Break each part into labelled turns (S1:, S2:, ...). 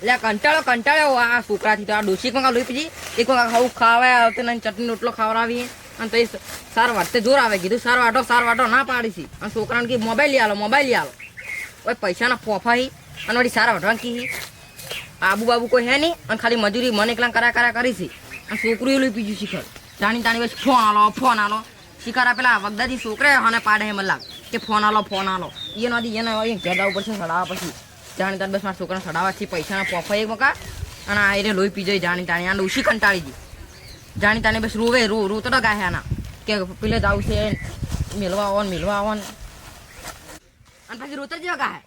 S1: એટલે કંટાળો કંટાળ્યો આ છોકરાથી તો આ ડોસી કંકા લોહી પછી એક કંકા ખાવું ખાવા આવતો ને ચટણી, રોટલો ખવડાવી અને તો સાર વાટતે જોર આવે. કીધું, સાર વાટો સાર વાટો ના પાડી છે. અને છોકરાને કી મોબાઈલ આલો મોબાઈલ આલો. ઓય, પૈસાના ફોફા હી અને વળી સારા વાટવા કી આબુ બાબુ કોઈ હે નહીં, અને ખાલી મજૂરી મને એકલા કરા કરા કરી અને છોકરીઓ લઈ પીજું શીખર. જાણી તાણી પછી ફોન આલો ફોન આલો. શિકાર પેલા વગદાજી છોકરે અને પાડે હે લાગ કે ફોન આલો ફોન આલો. એ નદી એને ઘેર ઉપર છે સડાવવા પછી જાણી તાણી બસ મારા છોકરાને સડાવવાથી પૈસાના પોફા એક મકા અને આ એને લોહી પીજોય જાણી તાણી. આ ઉશી કંટાળી દી જાણી તાણી બસ રોવે, રો રો તો ગાય આના. કે પેલે જ આવશે, મેલવા આવો ને, મેલવા આવો ને. અને પછી રોતા જેવા ગાહે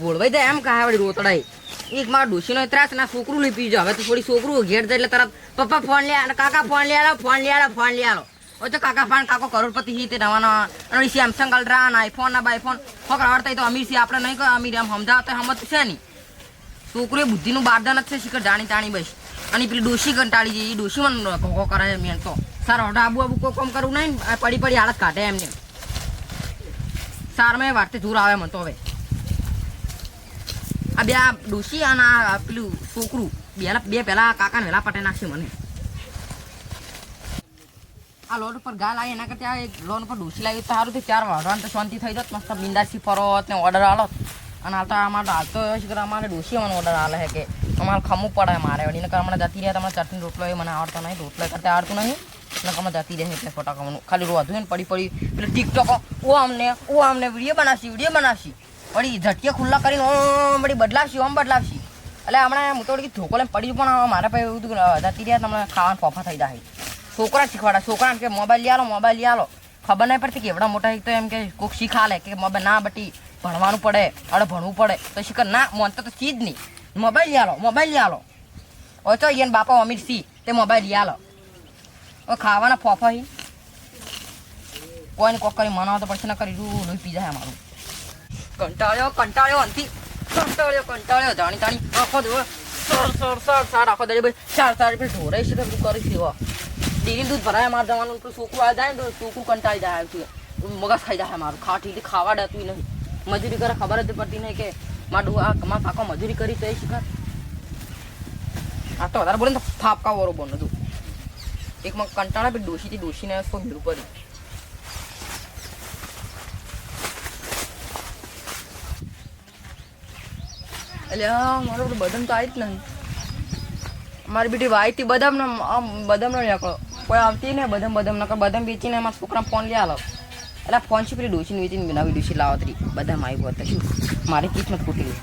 S1: ભોળવાઈ જાય એમ કહે વળી રોતડાઈ. એક મારા ડોશીનો ત્રાસ ના છોકરું લઈ પીજો. હવે તો થોડી છોકરું ઘેર જાય એટલે તરત પપ્પા ફોન લે, કાકા ફોન લે આલો ફોન લે આલો ફોન લે આલો ઓ તો કાકા ફાન કાકો કરોડપતિ હી તે નવાના નવા અને સેમસંગ અલ્ટ્રા ના આઈફોન ના બાઈફોન ફોકર આવડતા તો અમીર સી આપણે નહીં અમીર એમ સમજાવતા હમત છે નહીં છોકરો એ બુદ્ધિનું બારદાન જ છે શિખર જાણી તાણી બસ અને પેલી ડોશી કંટાળી જાય એ ડોશી મને કોકો કરે મેન તો સારો આબુ આબુ કોઈ કામ કરવું નહીં પડી પડી હાલત કાઢે એમને સાર મેં વાટતે જોર આવે મને તો હવે આ બે આ ડોશી અને આ પેલું છોકરું બે બે પેલા કાકાને વેલા પટે નાખશે મને આ લોન ઉપર ગાલ આવી, એના કરતા એક લોન ઉપર ડૂસી લાવી તો સારું થયું. ચાર વાળવાનું તો શાંતિ થઈ જત. મસ્ત બિંદાસી ફરો ને ઓર્ડર આલો. અને હાલ તો અમારે હાલ તો એવું છે કે અમારે ડોસી મને ઓર્ડર આલે છે કે અમારે ખમવું પડે મારે. વળી નકર હમણાં જતી રહ્યા તમારે ચટણી રોટલો એ મને આવડતો નહીં. રોટલો કરતા આવડતું નહીં. નકર અમે જતી રહે એટલે ફોટા ખાવાનું ખાલી રોધું ને પડી પડી. પેલું ટિકટોક ઓ અમને ઓ અમને વીડિયો બનાવશી વીડિયો બનાવશી. વળી ઝટકે ખુલ્લા કરીને ઓમ વળી બદલાવશી, ઓમ બદલાવશી. એટલે હમણાં હું તો વળી ધોકો લઈને પડી પણ મારા પાસે એવું જતી રહ્યા તમને ખાવાનું ફોફા થઈ જાય છોકરા શીખવાડા છોકરાને કે મોબાઈલ લઈ મોબાઈલ લઈ આલો ખબર નહીં પડતી કે એવડા મોટા તો એમ કે કોક શીખા લે કે મોબાઈલ ના બટી ભણવાનું પડે અડે ભણવું પડે તો શીખર ના મોનતો તો ચીજ નહીં મોબાઈલ લઈ આલો મોબાઈલ લઈ આલો ઓ તો એને બાપા અમીર સી તે મોબાઈલ લઈ આલો ઓ ખાવાના ફોફા હી કોઈને કોક કરી મનાવો તો પડશે ના કરી રૂ લોહી પી જાય મારું કંટાળ્યો કંટાળ્યો અંથી કંટાળ્યો કંટાળ્યો જાણી તાણી આખો દો સર સર સર સર આખો દડી ચાર ચાર રૂપિયા ઢોરાઈ છે તો કરી દેવા ડેરી દૂધ ભરાય મારે જવાનું તો છોકરું આવી જાય ને તો છોકરું કંટાળી જાય છે મગજ ખાઈ જાય મારું ખાટી ખાવા ડતું નહીં મજૂરી કરે ખબર જ પડતી નહીં કે મારું આ મારા કાકો મજૂરી કરી તો એ આ તો વધારે બોલે ને ફાપકા વરો બોલ તું એક માં કંટાળા બી ડોશીથી ડોશીને શું ભીડું પડી એટલે હા મારો બદામ તો આવી જ નહીં મારી બેટી વાઈથી બદામ ને આમ બદામ નો નીકળો કોઈ આવતી ને બદમ બધમ નકર બદામ વેચીને મારા છોકરા ફોન લઈ આલો. એટલે ફોન છે પેલી ડોસીને વેચીને નવી ડોસી લાવો તરી બદામ આવ્યું હતા શું? મારી કિસ્મત ફૂટી ગઈ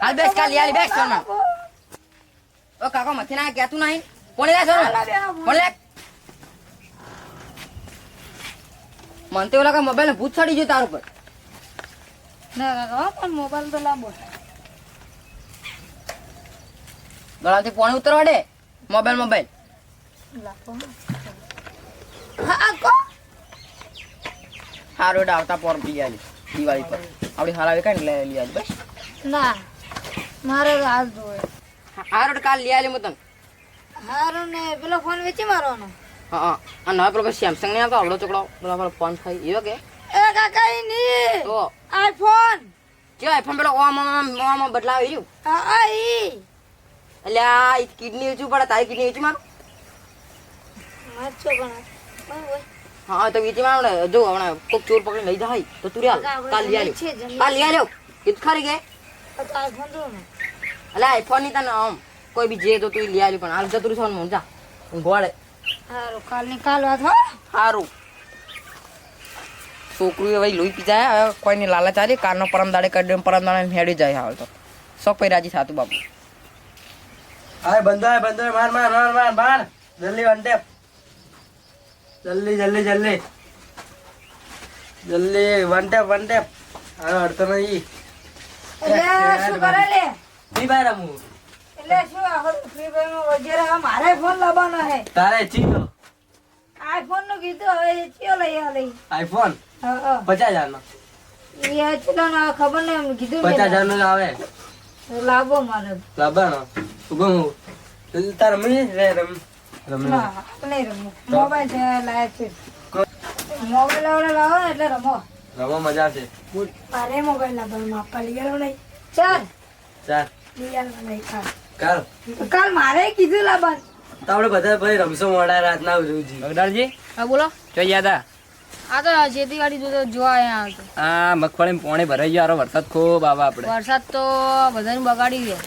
S1: હાલ બેસ કાલ આલી બેસ સોનમાં ઓ કાકા મથી ના નહીં? કોણ લે કોણ લે? મને તો એવું લાગે મોબાઈલ ભૂત ચડી ગયું તારું પર.
S2: મોબાઈલ તો લાવો
S1: ગળાથી પોણી ઉતરવા દે મોબાઈલ. મોબાઈલ
S2: હારો
S1: હારો આવતા પોર પી આવી દિવાળી પર. આપડી હારાવે કાંઈ લઈ લઈ આલી બસ.
S2: ના મારે હાલ જોવે
S1: હારો કાલ લઈ આવી મતન
S2: હારો ને પેલો ફોન વેચી મારવાનો?
S1: હા હા. અને હવે પેલો સેમસંગ ને આવતો આવડો ચોકડો. પેલો ફોન થાય એવો કે?
S2: એ કાકા નહીં.
S1: તો.
S2: આઈફોન
S1: જે આઈફોન પેલો ઓમ ઓમ ઓમ બદલાવી રહ્યું.
S2: હા આ ઈ.
S1: એટલે આ કિડની વેચવું પડે તારી કિડની વેચી મારું? હા તો વેચી મારો જો હમણાં કોક ચોર પકડી લઈ જાય. તો તું રે કાલ લઈ
S2: જલ્દી.
S1: કાલ લઈ આલ્યો. કીધું ખરી કે? એટલે આઈફોનની તને આમ કોઈ બી જે તો તું લઈ આલ્યું પણ હાલ જતું છે જા. ગોળે.
S2: હારું કાલની કાલ વાત હો.
S1: સારું છોકરું ભાઈ લોહી પી જાય કોઈની લાલચ આવી કારનો પરમ દાડે કરી પરમ દાડે હેડી જાય હાલ તો. શોખ પૈ રાજી થતું બાપુ.
S3: હાય બંધો હાય બંધો માર માર માર માર માર. જલ્દી વન ટેપ જલ્દી જલ્દી જલ્દી. જલ્દી વન ટેપ હવે અડતો નહીં.
S2: એટલે શું કરે લે
S3: નહીં ભાઈ રમું.
S2: એટલે શું આખો ફ્રી ફાયર વગેરે? મારે ફોન લાવવાનો હે.
S3: તારે ચીલો
S2: આઈફોનનું કીધું હવે ચીયો લઈ લઈ
S3: આઈફોન
S2: હા હા
S3: પચાસ હજાર નો
S2: ઈ આ ખબર ને એમ કીધું
S3: પચાસ હજાર નો આવે.
S2: લાભો મારે.
S3: લાવવાનો.
S4: ઊભો હું. તાર રમી રે રમ. રમી
S2: નહીં રમવું. મોબાઈલ છે લાયક છે. મોબાઈલ આવડે લાવો ને એટલે રમો.
S4: રમો મજા છે
S2: મારે મોબાઈલ પણ માપા લઈ નહીં. ચાલ.
S4: ચાલ.
S2: લઈ નહીં કાલ
S4: કાલ.
S2: કાલ મારે કીધું લાવવાનું.
S4: તો આપણે બધા ભાઈ રમશો મોડા રાતના ઉજવજી
S5: હા બોલો.
S3: ચો યાદા
S5: આ તો ખેતીવાડી જોતો જોવા આવ્યા આવતો
S3: આ મગફળી પોણી ભરાઈ ગયો વરસાદ ખૂબ આવે આપણે.
S5: વરસાદ તો બધાને બગાડી ગયો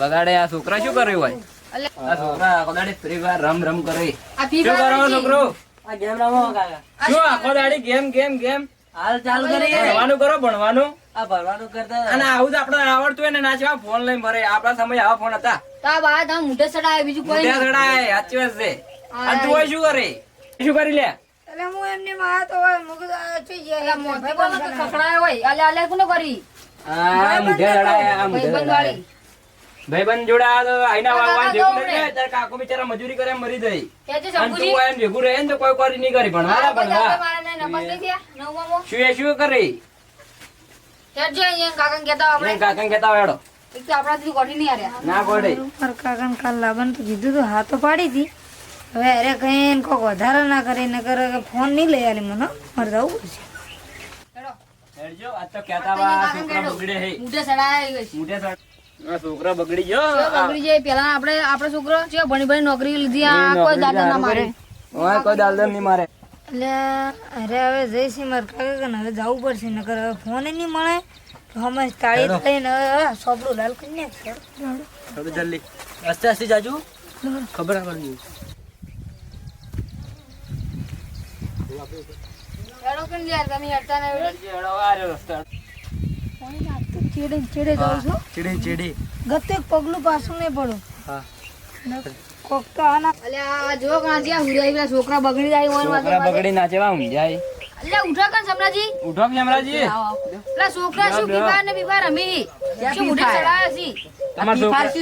S3: બગાડે આ છોકરા શું કર્યું હોય?
S5: એટલે
S3: આ છોકરા આખો ફ્રી ફાયર રમ રમ કરે.
S5: આ
S3: શું કરો છોકરો?
S4: આ ગેમ રમો કાકા.
S3: શું આખો દાડી ગેમ ગેમ ગેમ?
S4: હાલ ચાલુ કરી
S3: ભણવાનું કરો ભણવાનું.
S4: આ ભરવાનું કરતા
S3: અને આવું તો આપણે આવડતું હોય ને નાચવા ફોન લઈને ભરે. આપણા સમય આવા ફોન હતા.
S5: તા બા તા મુઢે સડાય બીજું કોઈ
S3: મુઢે
S5: સડાય
S3: ચડાય, સાચી વાત છે. આ તું શું કરે? શું કરી લે?
S2: એટલે હું એમને તો જાય.
S5: તો હોય. કોને કરી?
S3: આ મોઢે ચડાય આ મોઢે
S5: ભાઈબંધ
S3: ભાઈબંધ જોડે તો આઈના વાવવા
S5: કાકા
S3: ભેગું
S5: તો
S3: નથી થાય, તારા કાકો બિચારા મજૂરી કરે મરી જાય. અને તું એમ ભેગું રહે ને તો કોઈ કરી નહીં કરી પણ
S5: મારા નહીં
S3: શું શું કરી?
S5: હેડ અહીંયા કાકાને કહેતા આપણે.
S3: કાકાને
S5: આપણાથી ગોઠી નહીં
S3: ના
S2: કાકાને કાલ લાવવાનું તો કીધું તો હા તો પાડી હતી. હવે અરે કઈ કોક વધારે ના કરે ને કરે કે ફોન નહીં લઈ આલી મને મારે જવું પડશે
S5: હેડો.
S3: હેડજો, આજ તો કહેતા હોય આ છોકરા બગડે હે.
S5: મોઢે ચડાય ગઈ
S3: મોઢે સડ- આ છોકરા બગડી ગયો.
S5: કેવો બગડી જાય પેલા આપણે આપણો છોકરો છે ભણી ભણી નોકરી લીધી આ કોઈ દાદા ના મારે.
S3: કોઈ દાલદમ નહીં મારે.
S2: એટલે અરે હવે જઈશી મારે કાકા કે હવે જવું પડશે નકર હવે ફોન નહીં મળે તો હમણાં તાળી લઈને હવે સોપડું લાલ કરી નાખશે
S4: જલ્દી. આસ્તે આસ્તે જાજુ ખબર ના પડતી
S5: હેડો કેમ યાર તમે હેડતા નહીં
S3: હેડજે, હેડો, આ રહ્યો રસ્તો.
S2: ચેડે ચેડે જાઉં છું
S4: ચીડી ચીડી
S2: ગતે એક પગલું પાછું નહીં પડું.
S4: હા.
S2: કોક તો આના
S5: અલ્યા આ જો કાંચી આ હુરિયા પેલા છોકરા બગડી જાય
S3: બગડી નાચે વા ઊંઘાય.
S5: અલ્યા ઉઠો કાં સમરાજી
S3: ઉઠો કે જમરાજી?
S5: પેલા છોકરા શું પીવા ને પીવા રમી શું છે
S3: તમારા છોકરા-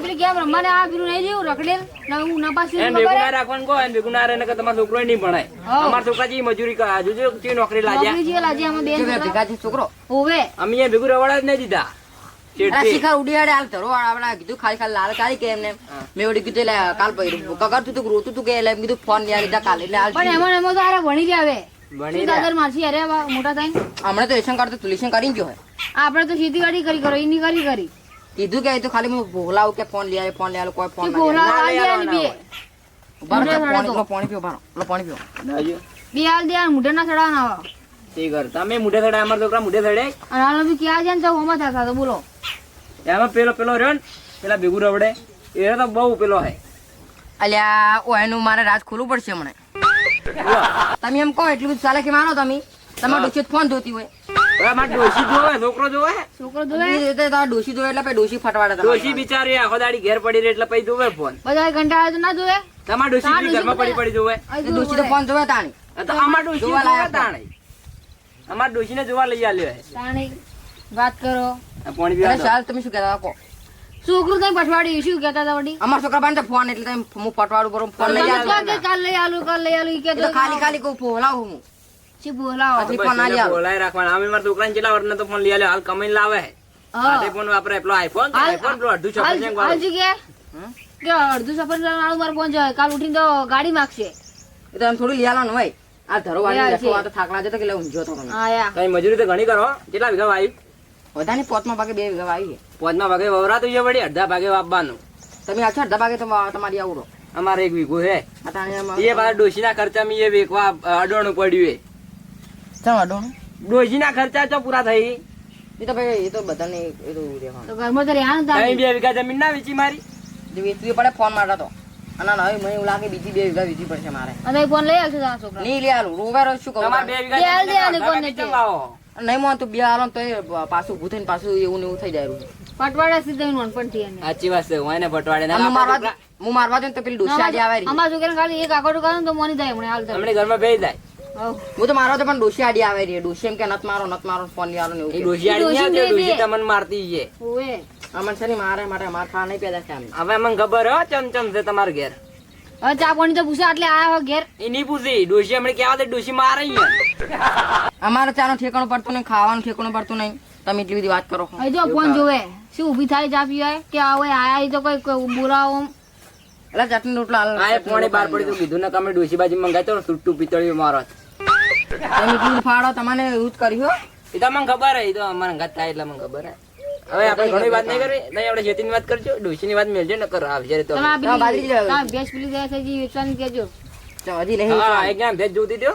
S5: એ પેલી કેમ રમવાને આ પેલું નહીં જેવું રખડેલ. હું ના પાછું
S3: એને ભેગું ના રાખવાનું કહો, એને ભેગું ના રહે નકર તમારો છોકરો નહીં ભણાય. અમારા છોકરા જેવી મજૂરી કરે હજુ જો કેવી નોકરી લાજ્યા
S5: નોકરી જેવા લાજી આમાં બેન છોકરો. હોવે.
S3: અમે અહીંયા ભેગું રવાડા જ નહીં દીધા.
S1: શિખર ઉડી હાલ ધરો આપડા કીધું ખાલી ખાલી લાલ કાઢી કે એમને. મેં કીધું એટલે કાલ પૈરું કગરતું તું રોતું તું કે એટલે એમ કીધું ફોન લ્યા લીધા કાલે એટલે
S5: પણ એમાં એમાં તો હારે ભણી જ આવે
S3: ભણી
S5: દાદર અરે મોટા થાય
S1: હમણાં તો રેશન કાર્ડ તો તુલેશન કરી ગયો હોય
S5: આપણે તો ખેતીવાડી કરી કરો એની કરી કરી
S1: કીધું કે તો ખાલી હું ભોલાવું કે ફોન લઈ આવે ફોન લઈ આવે કોઈ ફોન પાણી પાણી બારો પાણી પીવો
S5: બે હાલ દે મોઢે ના ચડાવવાના.
S3: તે કર તમે મુઢે થડે અમારા છોકરા મુઢે
S5: અને ક્યાં છે ને તો હોમાં થતા તો બોલો.
S3: એમાં પેલો પેલો રહ્યો ને પેલા ભેગું રવડે. એ તો બહુ પેલો હે.
S1: અલ્યા ઓ એનું મારે રાત ખોલવું પડશે મને તમે એમ કહો એટલું બધું ચાલે કે માનો તમે? તમારું ડોશી ફોન જોતી હોય.
S3: ડોશી જોવે છોકરો જોવે?
S5: છોકરો જોવે?
S1: એ રીતે ડોશી ધોવે એટલે ડોશી ફટવાડે
S3: ડોશી બિચારી આખો દાડી ઘેર પડી રહે એટલે પછી જોવે ફોન.
S5: બધા કંટાળે તો ના જોવે?
S3: તમારે ડોશી ઘરમાં પડી પડી જોવે?
S1: ડોશી તો ફોન જોવે તાણી.
S3: તો અમાર ડોશી
S1: જોવા
S3: જોવા
S1: લાયક
S3: તાણે. અમાર જોવા લઈ આલ્યો હે.
S5: તાણી વાત કરો.
S3: આ પાણી પીવા
S1: ચાલ તમે શું કહેતા હતા કહો
S5: છોકરું તમે પટવાડી શું કહેતા હતા વડી?
S1: અમારા છોકરા પાસે ફોન એટલે તમે હું ફટવાડું કરું ફોન લઈ
S5: કે કાલ લઈ આલું કાલ લઈ આલું
S1: તો ખાલી ખાલી કહું ફોલાવું હું.
S5: શી બોલાવો
S1: પછી ફોન આવો.
S3: બોલાય રાખવાના. અમે મારા છોકરાને કેટલા વર્ષનો તો ફોન લઈ આલ્યો. હાલ કમાઈને લાવે. હે.
S5: હા
S3: આ ફોન વાપરે એટલો આઈફોન આઈફોન પેલો અડધું
S5: હાલ
S3: છપ્પન
S5: હાલ જી કે કે અડધું સફર વાળું ફોન જાય. કાલ ઉઠીને તો ગાડી માગશે.
S1: એ તો એમ થોડું લઈ આવવાનું હોય. આ ધરો વાળી
S5: રાખો
S1: આ તો થાકલા જતો કે લે ઊંઝો તો તમે
S3: કઈ મજૂરી તો ઘણી કરો. કેટલા વીઘા વાવી?
S1: વધારે પોતમાં ભાગે બે વીઘા આવી
S3: પોતમાં ભાગે વવરાતું છે વળી અડધા ભાગે વાપવાનું.
S1: તમે આછો અડધા ભાગે તમારી આવડો.
S3: અમારે એક વીઘો હે એ પાછા ડોશીના ખર્ચામાં એ વેકવા અડોણું પડ્યું હે
S1: ચાલો અડોણું.
S3: ડોશીના ખર્ચા તો પૂરા થઈ
S1: એ તો ભાઈ એ તો બધાને એ તો રહેવાનું
S5: ઘરમાં તો રહ્યા
S3: તમે બે વીઘા જમીન ના વેચી મારી
S1: જે વેચવી પડે ફોન મારતો તો અને ના, હવે મને એવું લાગે બીજી બે વીઘા વેચવી પડશે મારે
S5: અને ફોન લઈ આવશે તારા છોકરા
S1: નહીં લે આલું રોવેરો શું કહું
S3: બે વીઘા
S5: દે?
S1: નહીં મોન તો બે આલો તો પાછું ઉભું થઈને પાછું એવું ને એવું થઈ જાય.
S5: પટવાડા સીધા નોનપણથી
S3: સાચી વાત છે હું એને
S1: પટવાડે હું મારવા હું મારવા ને તો પેલી ડોસી આજે આવે.
S5: અમારા છોકરાને ખાલી એક ને તો મોની જાય હમણાં હાલ
S3: હમણાં ઘરમાં બે જાય.
S1: હું તો મારો તો પણ ડોશી આડી આવે રહી ડોશી એમ કે નત મારો નત મારો ફોન લેવાનો ને એવું
S3: ડોશી આડી નહીં આવતી. ડોશી તમને મારતી છે.
S5: ઓએ
S1: અમન છે ને મારે મારે માર ખા નહીં પેદા છે
S3: હવે મને ખબર હો ચમ ચમ છે તમાર ઘેર.
S5: હવે ચા પાણી તો પૂછે એટલે આયા હો ઘેર.
S3: એ નહીં પૂછી ડોશી હમણાં કહેવા દે ડોશી મારે
S1: અમારે ચાનો ઠેકાણું પડતું નહીં ખાવાનું ઠેકાણું પડતું નહીં. તમે એટલી બધી વાત કરો છો.
S2: જો ફોન જોવે. શું ઊભી થાય ચા પીવાય? કે હવે આયા ઈ તો કઈ બોલાવો
S1: એટલે ચટણી રોટલા
S5: આ એ પોણી બાર પડી તો કીધું ને તમે ડોશી બાજી મંગાતો તો સુટ્ટું પિતળી મારો
S1: તમે એટલી બધી તમને યુઝ કર્યો
S5: એ તો મને ખબર હે તો અમારા ઘર થાય એટલે મને ખબર હે. હવે આપણે ઘણી વાત નહીં કરવી. નહીં આપણે ખેતીની વાત કરજો ડોસીની વાત મેળજો ને કર આવશે તો.
S2: તમે
S1: બાજરી
S2: તમે ભેંસ પેલી જાય છે જે વેચવાની કેજો
S1: ચાલ, હજી લઈ
S5: હા એક ગામ ભેજ જોતી દો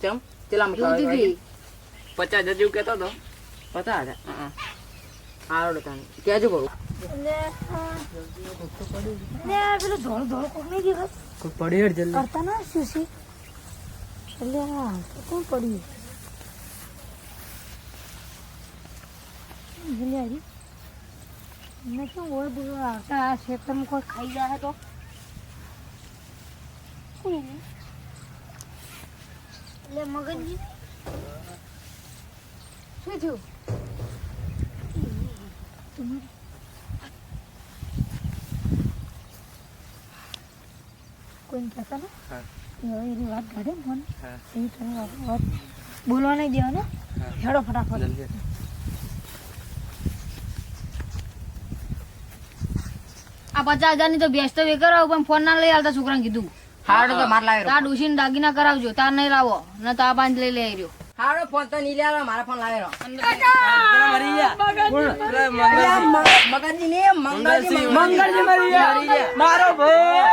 S1: ચમ ચેલા
S2: જોતી દી
S5: પચાસ હજાર જેવું કેતો તો
S1: પતા હતા હા આવડે તને કેજો કરું
S2: ને આ પેલું ધોળું ધોળું કોક નહીં દેખાય
S3: પડી હેડ જલ્દી.
S2: કરતા ના શું? તો કોણ પડ્યું ભૂલી મેં શું ઓર બોલો આવતા? આ ખેતરમાં કોઈ ખાઈ જાય એટલે મગજજી શું થયું? કોઈ કહેતા ને હવે એની વાત કાઢે ને ફોન એવી તને વાત વાત બોલવા નહીં દેવાનો હેડો ફટાફટ આ પચાસ હજારની તો બેસ તો બે કરાવો પણ ફોન ના લઈ આવતા છોકરાને કીધું.
S1: હાડો તો માર લાવ્યો
S2: તાર ડોશીને દાગીના કરાવજો તાર નહીં લાવો ન તો આ પાંચ લઈ લઈ આવ્યો
S1: હાડો ફોન તો નહીં લેવાનો મારા ફોન લાવ્યો મગનજી ને
S3: મંગલજી મરી ગયા મારો ભાઈ.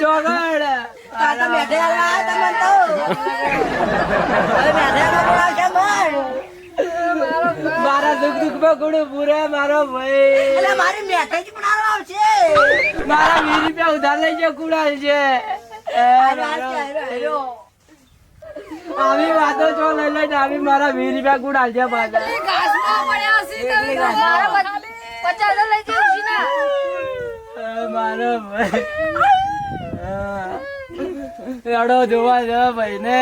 S3: ચોગડ.
S1: આ તો મેઠે આલા તમને તો. મેઠે આલા છે મર
S3: મારા દુઃખ દુઃખમાં ગુડું પૂરે મારો ભાઈ.
S1: એટલે મારી મેઠે જ પણ આવશે.
S3: મારા વીસ રૂપિયા ઉધાર લઈ જાય કુડાલ છે એ મારો આવી વાતો છો લઈ લઈને આવી મારા વીસ રૂપિયા કુડાલ છે પાછા.
S2: પચાસ લઈ
S3: એ મારો ભાઈ. રડો જોવા જ ભાઈ ને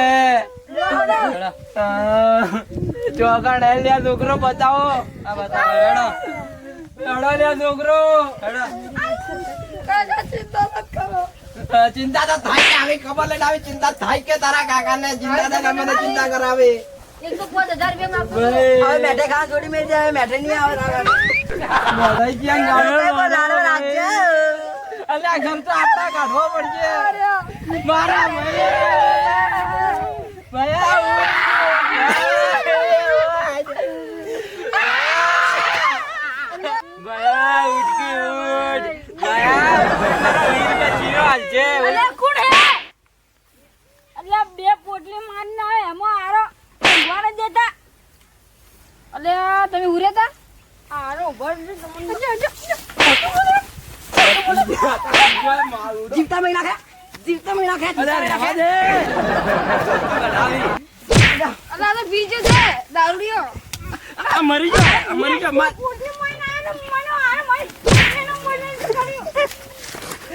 S3: ચોકડ હે લ્યા છોકરો બતાવો. આ બતાવો હેડો હેડો લ્યા છોકરો. હેડો ચિંતા તો થાય કે આવી ખબર લઈને આવી. ચિંતા થાય કે તારા કાકા ને ચિંતા થાય મને ચિંતા કરાવે.
S1: મેઠે ખા જોડી મેળ જાય મેઠે નહીં આવે તારા
S3: બધાય ક્યાં ગાળો
S1: રાડો રાખજે.
S3: અલ્યા ઘર તો આપણા કાઢવો પડશે. મારા ભાઈ ભયા ઉઠકી ઉઠ ભયા તારા વીર કે જીરો હાલજે
S2: કોણ હે? એટલે બે પોટલી માર ના આવે એમાં આરો નથી દેતા એટલે તમે ઉરેતા આરો ઊભો રહી
S1: જીવતા મહિના ખે જીવતા મહિના ખે જીવતા મહિના ખે
S2: અલા બીજો છે દારૂડિયો.
S3: આ મરી જા મરી જા મત
S2: માર ના કર્યો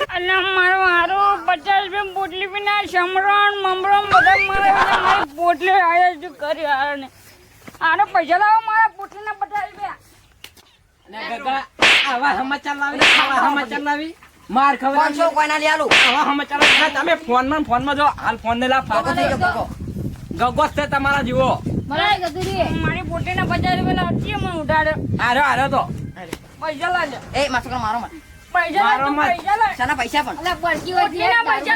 S2: અલા આરો પચાસ રૂપિયા પોટલી પીના સમરણ મમરણ બધા મારે મારી પોટલી આયા જ કરી આરો ને આરો પૈસા લાવો મારા પોટલીના પચાસ રૂપિયા.
S3: ને આવા સમાચાર લાવી આવા સમાચાર લાવી. માર ખબર
S1: પાંચસો કોઈના લઈ આલું
S3: આવા સમાચાર તમે ફોનમાં ફોનમાં જો હાલ ફોન ને લા
S1: ભગો થઈ ગયો ભગો
S3: છે તમારા જીવો.
S2: મારી રૂપિયા મને
S3: તો.
S2: પૈસા
S1: એ મારો માં.
S2: પૈસા પૈસા
S1: પણ.
S2: અલા પડકી હોય પૈસા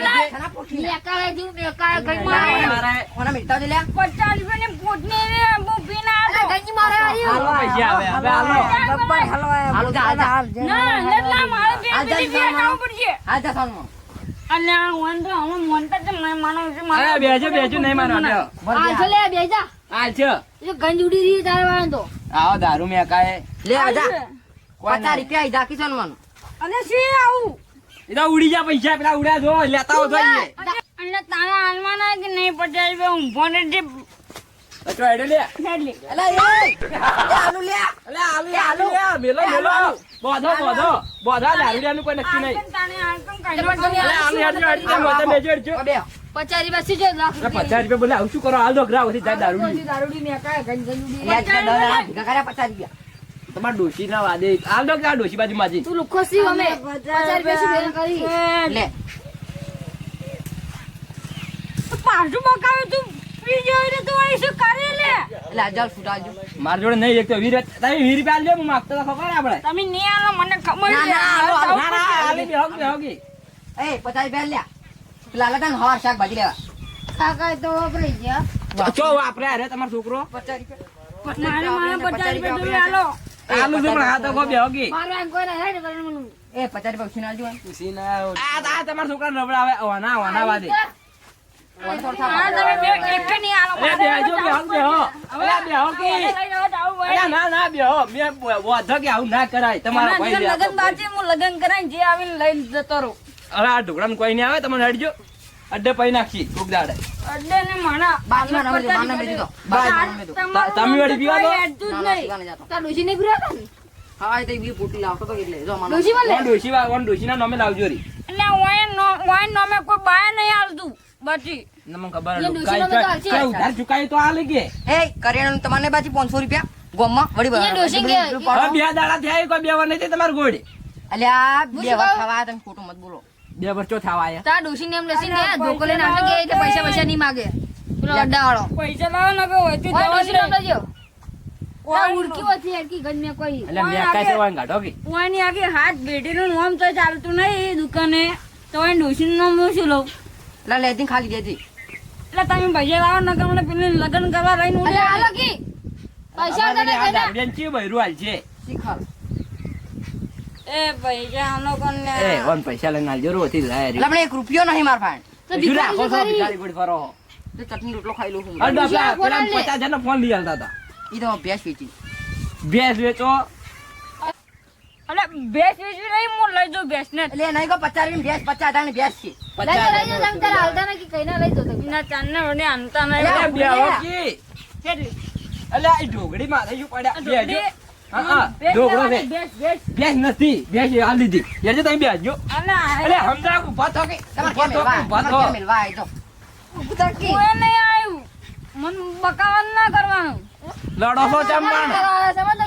S3: મારે.
S1: કોના મિલતા
S2: ને ગંજી મારે
S3: હાલો પૈસા આવે હવે હાલો
S1: હાલો જા હાલ જા
S2: ના નટલા મારે બે
S1: હાલ જા,
S2: મિનિટ
S1: જા,
S2: ખાવું પડશે
S1: હાલ જા
S2: અને આ વન તો અમે મોનતા જ નહીં માનો છે મારે
S3: અરે બેજો બેજો નહીં આપ્યો.
S2: આ છે લે બેજા
S3: હાલ છે
S2: એ ગંજ ઉડી રહી તારે વાળા તો
S3: આવો દારૂ મેં કાય
S1: લે આ જા
S3: કોઈ
S1: પચાસ રૂપિયા આઈ જા કિશનવાનું
S2: અને શી આવું
S3: એ તો ઉડી જા પૈસા પેલા ઉડ્યા જો લેતા હો જોઈએ
S2: અને તારા હાલમાં ના કે નહીં પચાસ રૂપિયા હું ફોન જે
S3: અચો હેડે લે
S1: અલા એ એ આલુ લે
S3: અલે આલુ આલુ લે મેલો મેલો બોધો બોધો બોધા દારૂડિયાનું કોઈ નક્કી નહીં
S2: તારે હાલ પણ કઈ
S3: અલે આલુ હેડજો હેડજો મોતે બેજો હેડજો
S2: પચાસ રૂપિયા શું લાખ
S3: પચાસ રૂપિયા બોલે આવું શું કરો હાલ ગ્રાહ વધી જાય દારૂડી
S2: દારૂડી મેં કાંઈ ગંજ ગંજ ઉડી
S1: લે આ દસ હજાર ભેગા પચાસ રૂપિયા
S3: તમારા ડોશી ના વાદે હાલ દો ડોશી બાજુ માજી
S2: તું લુખો સી અમે પચાસ રૂપિયા કરી
S1: લે
S5: હાસુ બકાવે તું પી જાય ને તું અહીં શું કરી લે?
S1: એટલે આ જાલ છૂટાવજો
S3: જોડે નહીં એક તો વીર તમે વીર રૂપિયા આલજો હું માગતો તો ખબર આપણે?
S5: તમે નહીં આલો મને ખબર
S1: ના, ના, આલો, આલો.
S3: ના ના આલી બેહો કે બેહો
S1: એ પચાસ રૂપિયા લ્યા. પેલા લગન હવાર શાકભાજી લેવા.
S5: કાકા તો વાપરી ગયા.
S3: ચો વાપરે? અરે તમારો છોકરો?
S1: પચાસ રૂપિયા.
S5: મારે મારે પચાસ રૂપિયા આલો
S3: આલુ છે પણ? આ તો કહો બેહો
S5: એમ કોઈ ના થાય ને
S1: એ પચાસ રૂપિયા ઉછીને આલજો
S3: આ આ તમારા છોકરા નબળા આવે. ઓના વાના વાદે. ના ના ના નહીં આવે
S5: ને
S1: ના, ના,
S5: ડોશી
S3: વા નામે લાવજો રી
S5: એટલે નો- નામે કોઈ બાય નહીં હાલતું
S3: ને ખબર
S5: તો.
S3: કાંઈ ઉધાર ચુકાયું તો આ
S1: એ કરિયાણાનું બાજી 500 રૂપિયા. ગોમમાં વળી
S5: એ ડોશી કે-
S3: હવે બે દાડા થયા કોઈ બે નહીં થઈ તમારે
S1: અલ્યા બે વાર ખાવા તમે ખોટું મત બોલો.
S3: બે વાર ચો થવા આયા
S5: તાર ડોશીને એમ લસી ને ધોકો લઈને આવશે કે એ પૈસા પૈસા નહીં માગે. પેલો
S6: પૈસા લાવો ને. કે હોય
S5: ઉડકી હોતી હેડકી ગમે કોઈ.
S3: એટલે મેં કાંઈ સેવા ગાઢો કે.
S6: ઓયની આગે હાથ બેટીનું નામ તો ચાલતું નહીં દુકાને. તો એ ડોશીનું નામ શું લઉં?
S1: એટલે લેતી ખાલી દેતી
S6: એટલે તમે પૈસા લાવો ન તમને પેલી લગ્ન કરવા લઈને
S5: અલે
S6: ઉડ્યા.
S5: હાલો કી. પૈસા તને
S3: આ
S5: કઈ
S3: દારૂડિયાને ચિયું હાલ છે?
S1: શીખાલ
S6: એ પૈસા આનો કોણ લે
S3: એ ઓન પૈસા લઈને હાલ જરૂર હતી લાય
S1: એટલે આપણે એક રૂપિયો નહીં માર પાસે
S5: તો
S3: હજુ
S5: ભિખારી
S3: રાખો
S5: શું
S3: છો
S5: કરી?
S3: ભિખારી ગોળી ફરો.
S1: તો ચટણી રોટલો ખાઈ લઉં હું.
S3: અડો પેલા પેલા
S5: ફોન લે.
S3: પચાસ ફોન લઈ આલતા હતા.
S1: ઈ તો ભેંસ વેચી.
S3: ભેંસ વેચો.
S6: અલે ભેંસ વેચવી નહીં હું લઈ જો ભેંસ ને
S1: એટલે નહીં કો પચાસની ભેંસ પચાસ હજારની ભેંસ છે.
S5: લઈ જો લઈ જો તમે તારા હાલતા નથી કઈ ના લઈ જો તમે.
S6: ના ચાંદને વડે આનતા
S1: અલે,
S6: નહીં
S3: અલ્યા બે
S1: અલ્યા.
S3: હોકી આ ઢોગડી માં થઈ પડ્યા બે
S6: ઢોકળી?
S3: હા હા
S6: ભેંસ
S3: ઢોકળો
S6: ભેંસ, ભેંસ.
S3: ભેંસ. નથી ભેંસ એ હાલ યાર તમે બેસજો
S6: અલે,
S3: હમદા ઊભા થો. કે
S1: ઊભા
S3: થો ઊભા થો
S1: તમારે કેમ મેલવા આય તો
S6: કોઈ નહીં આવ્યું. મને બકાવાનું ના કરવાનું.
S3: લડો છો ચંપાણ.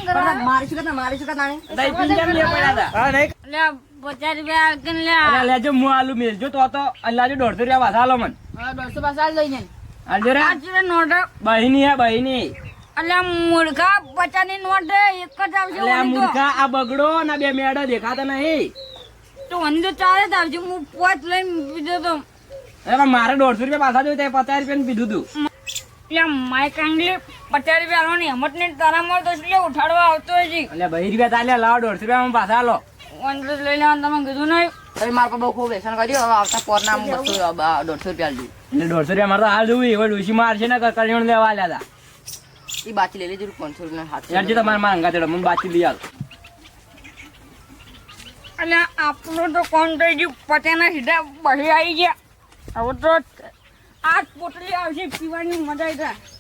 S1: પણ મારી શું મારી શું કરતા
S3: દઈ પિંજમ લે પડ્યા હતા? હા નહીં
S6: એટલે પચાસ રૂપિયા આલકીને લે
S3: અરે લેજો હું આલુ મેલજો તો તો અલ્લાજો દોઢસો રૂપિયા પાછા આલો મન.
S5: હા દોઢસો પાસ હાલ દઈ ને
S3: આલજો રે.
S6: નોટ.
S3: બહેની હે બહેની.
S6: એટલે મૂર્ખા પચાસની નોટ એક જ આવશે ઓની
S3: મૂર્ખા આ બગડો ના બે મેડો દેખાતા નહીં.
S6: તો તો ચાલે જ આવશે હું પોચ લઈને બીજો તો.
S3: મારે દોઢસો રૂપિયા પાછા જોઈ તે પચાસ રૂપિયા પીધું તું.
S6: એટલે માય કાંગલી પચાસ રૂપિયા આલવાની હમત નહીં તારા મળે તો એટલે ઉઠાડવા આવતો હજી
S3: એટલે બહી રૂપિયા તાલે લાવો દોઢસો રૂપિયા પાછા
S6: લો તો લઈ લેવાનું તમે કીધું નહીં.
S1: ભાઈ મારા પર બહુ ખૂબ વ્યસન કર્યું. હવે આવતા પોરના હું બસો દોઢસો રૂપિયા લીધું
S3: એટલે દોઢસો રૂપિયા મારે તો હાલ જોવું એવો ડોશી મારશે ને કરિયાણું લેવા આવ્યા હતા
S1: એ બાચી લઈ લેજો પાંચસો રૂપિયા હાથ
S3: યાર જે તમારે મારા અંગા ચડો મને બાચી લઈ આલો.
S6: એટલે આપણું તો કોણ થઈ ગયું? પચાસના સીધા બહી આવી ગયા. હવે તો આ પોટલી આવશે પીવાની મજા આવી